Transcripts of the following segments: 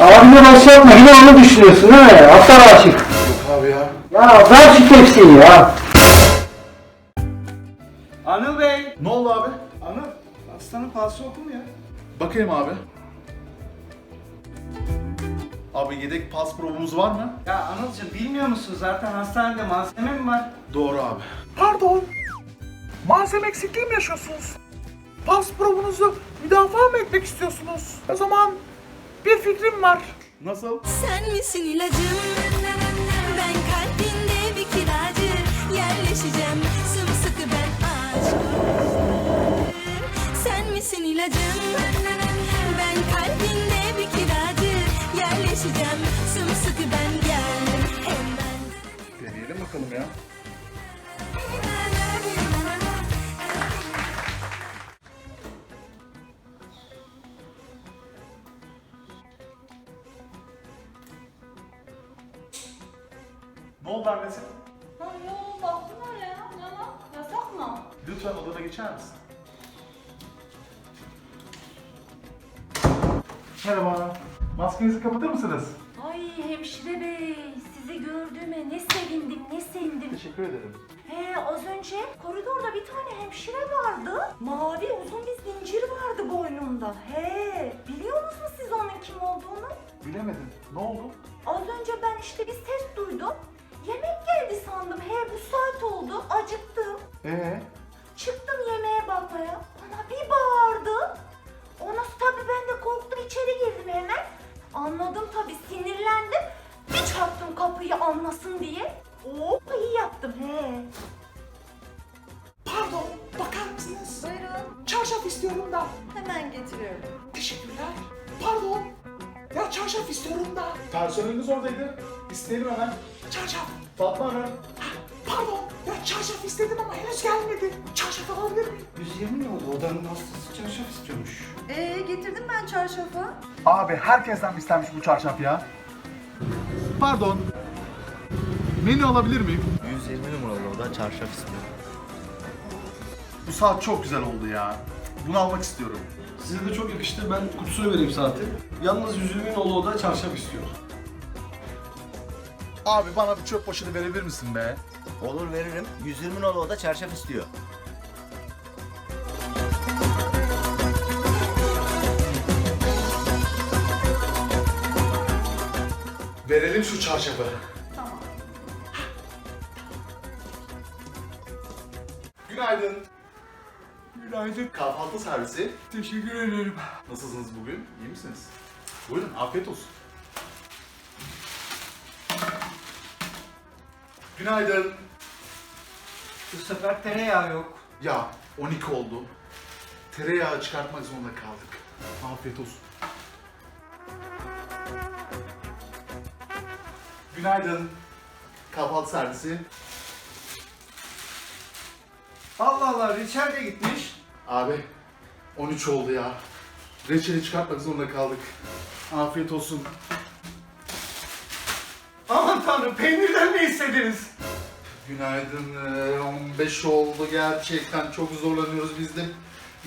Abime başlatma yine onu düşünüyorsun ha. Aptal aşık. Yok abi ya. Ya ver şu tepsiyi ya. Anıl Bey. Ne oldu abi? Anıl hastanın pası oku mu ya? Bakayım abi. Abi yedek pas probumuz var mı? Ya Anılcığım bilmiyor musun zaten hastanede malzeme mi var? Doğru abi. Pardon. Malzeme eksikliği mi yaşıyorsunuz? Pas provunuzu müdafaa mı etmek istiyorsunuz? O zaman bir fikrim var. Nasıl? Sen misin ilacım? Ben kalbinde bir kiracı Yerleşeceğim sımsıkı ben aşk Sen misin ilacım? Ben kalbinde bir kiracı Yerleşeceğim sımsıkı ben gel Hem ben Deneyelim bakalım ya. Ne oldu annesi? Ha yo baktım öyle ya. Ne lan? Yasak mı? Lütfen odana geçer misin? Merhaba. Maskenizi kapatır mısınız? Ay hemşire bey sizi gördüğüme ne sevindim ne sevindim. Teşekkür ederim. He az önce koridorda bir tane hemşire vardı. Mavi uzun bir zincir vardı boynunda. He biliyor musunuz siz onun kim olduğunu? Bilemedim. Ne oldu? Az önce ben işte bir ses duydum. Yemek geldi sandım. He bu saat oldu. Acıktım. Ee? Çıktım yemeğe bakmaya. Bana bir bağırdı. Ona tabii ben de korktum içeri girdim hemen. Anladım tabii sinirlendim. Bir çarptım kapıyı anlasın diye. Oo iyi yaptım he. Pardon, bakar mısınız? Buyurun Çarşaf istiyorum da. hemen getiriyorum. Teşekkürler. Pardon. Ya çarşaf istiyorum da. Personeliniz oradaydı. İsteyelim hemen. Çarşaf. Fatma Hanım. Pardon. Ya çarşaf istedim ama henüz gelmedi. Çarşaf alabilir miyim? 120 ne oldu? Odanın hastası çarşaf istiyormuş. Ee getirdim ben çarşafı. Abi herkesten mi istenmiş bu çarşaf ya? Pardon. Menü alabilir miyim? 120 numaralı oda çarşaf istiyor. Bu saat çok güzel oldu ya. Bunu almak istiyorum. Size de çok yakıştı. Ben kutusunu vereyim saati. Yalnız yüzümün oğlu da çarşaf istiyor. Abi bana bir çöp poşeti verebilir misin be? Olur veririm. 120 numaralı oda çarşaf istiyor. Verelim şu çarşafı. Tamam. Günaydın. Günaydın. Kahvaltı servisi. Teşekkür ederim. Nasılsınız bugün? İyi misiniz? Buyurun afiyet olsun. Günaydın. Bu sefer tereyağı yok. Ya 12 oldu. Tereyağı çıkartmak zorunda kaldık. Afiyet olsun. Günaydın. Kahvaltı servisi. Allah Allah Richard de gitmiş. Abi 13 oldu ya. Reçeli çıkartmak zorunda kaldık. Afiyet olsun. Tanrım peynirden ne istediniz? Günaydın. ee, 15 oldu gerçekten çok zorlanıyoruz biz de.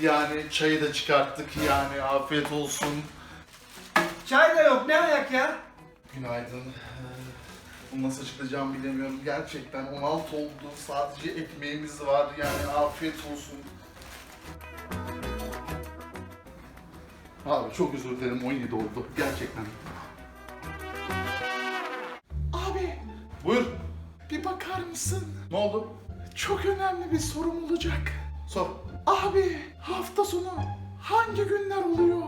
Yani çayı da çıkarttık yani afiyet olsun. Çay da yok ne ayak ya? Günaydın. Ee, Bunu nasıl açıklayacağımı bilemiyorum. Gerçekten 16 oldu. Sadece ekmeğimiz var. Yani afiyet olsun. Abi çok özür dilerim 17 oldu. Gerçekten. Buyur. bir bakar mısın? Ne oldu? Çok önemli bir sorum olacak. Sor. Abi hafta sonu hangi günler oluyor?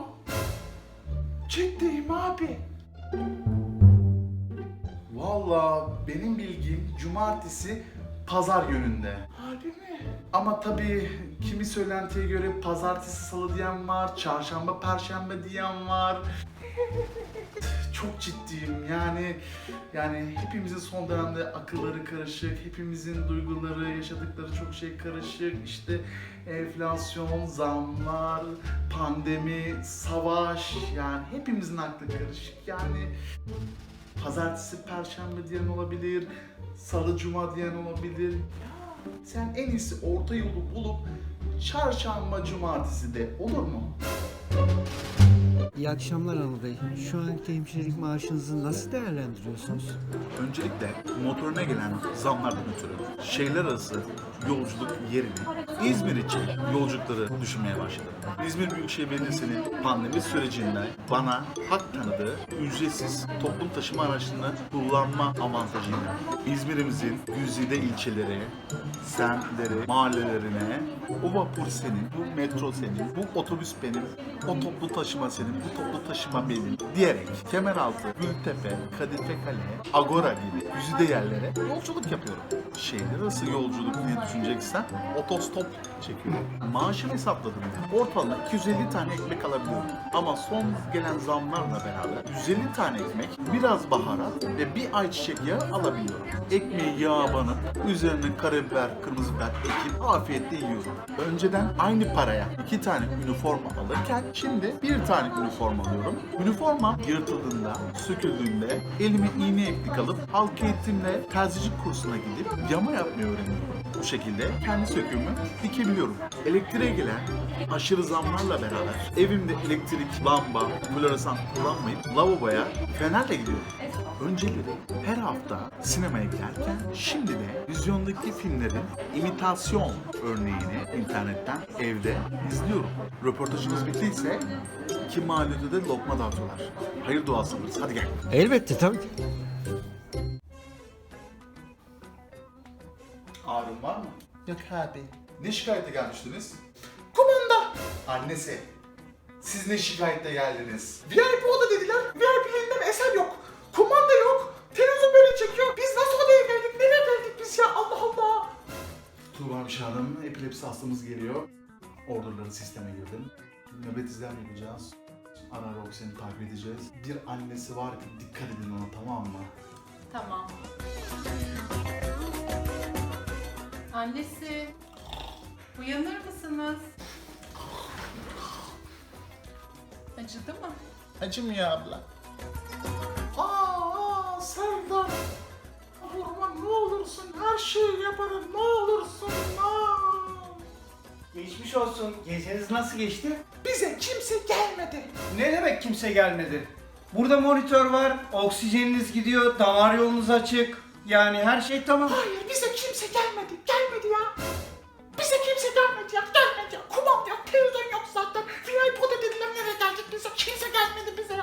Ciddiyim abi. Valla benim bilgim cumartesi pazar yönünde. Harbi mi? Ama tabii kimi söylentiye göre pazartesi salı diyen var, çarşamba perşembe diyen var. Çok ciddiyim yani yani hepimizin son dönemde akılları karışık, hepimizin duyguları, yaşadıkları çok şey karışık. İşte enflasyon, zamlar, pandemi, savaş yani hepimizin aklı karışık. Yani pazartesi, perşembe diyen olabilir, salı, cuma diyen olabilir. Sen en iyisi orta yolu bulup çarşamba, cumartesi de olur mu? İyi akşamlar Anıl Bey. Şu anki hemşirelik maaşınızı nasıl değerlendiriyorsunuz? Öncelikle motoruna gelen zamlardan ötürü şehirler arası yolculuk yerini İzmir için yolculukları düşünmeye başladım. İzmir Büyükşehir Belediyesi'nin pandemi sürecinde bana hak tanıdığı ücretsiz toplum taşıma araçlarını kullanma avantajıyla İzmir'imizin güzide ilçeleri, semtleri, mahallelerine o vapur senin, bu metro senin, bu otobüs benim, o toplu taşıma senin, toplu taşıma benim diyerek Kemeraltı, Gültepe, Kadife Kale, Agora gibi güzide yerlere yolculuk yapıyorum. Şehirler arası yolculuk diye düşüneceksen otostop çekiyorum. Maaşımı hesapladım. Ortalama 250 tane ekmek alabiliyorum. Ama son gelen zamlarla beraber 150 tane ekmek, biraz baharat ve bir ayçiçek yağı alabiliyorum. Ekmeği yağa banıp üzerine karabiber, kırmızı biber ekip afiyetle yiyorum. Önceden aynı paraya iki tane üniforma alırken şimdi bir tane üniforma alıyorum. Üniforma yırtıldığında, söküldüğünde elime iğne iplik alıp halk eğitimle terzicik kursuna gidip yama yapmayı öğreniyorum. Bu şekilde kendi söküğümü dikebiliyorum. Elektriğe gelen aşırı zamlarla beraber evimde elektrik, lamba, floresan kullanmayıp lavaboya fenerle gidiyorum. Önceleri her hafta sinemaya giderken şimdi de vizyondaki filmlerin imitasyon örneğini internetten evde izliyorum. Röportajınız bittiyse iki mahallede de lokma dağıtıyorlar. Hayır duası alırız. Hadi gel. Elbette tabii ki. Ağrın var mı? Yok abi. Ne şikayete gelmiştiniz? Kumanda. Annesi. Siz ne şikayette geldiniz? VIP oda dediler. VIP'lerinden eser yok. Kumanda yok. Televizyon böyle çekiyor. Biz nasıl odaya geldik? Nereye geldik biz ya? Allah Allah. Tuğba Hemşire Hanım, epilepsi hastamız geliyor. Orderları sisteme girdim. Nöbet izlem yapacağız. Ara oksijeni takip edeceğiz. Bir annesi var ki dikkat edin ona tamam mı? Tamam. Annesi, uyanır mısınız? Acıdı mı? Acımıyor abla. Aa, Serdar. Vurma ne olursun. Her şeyi yaparım. Ne olursun. Aa. Geçmiş olsun. Geceniz nasıl geçti? Demek kimse gelmedi? Burada monitör var, oksijeniniz gidiyor, damar yolunuz açık. Yani her şey tamam. Hayır bize kimse gelmedi. Gelmedi ya. Bize kimse gelmedi ya. Gelmedi ya. Kumam yok. Televizyon yok zaten. VIP oda dediler nereye geldik bize. Kimse gelmedi bize ya.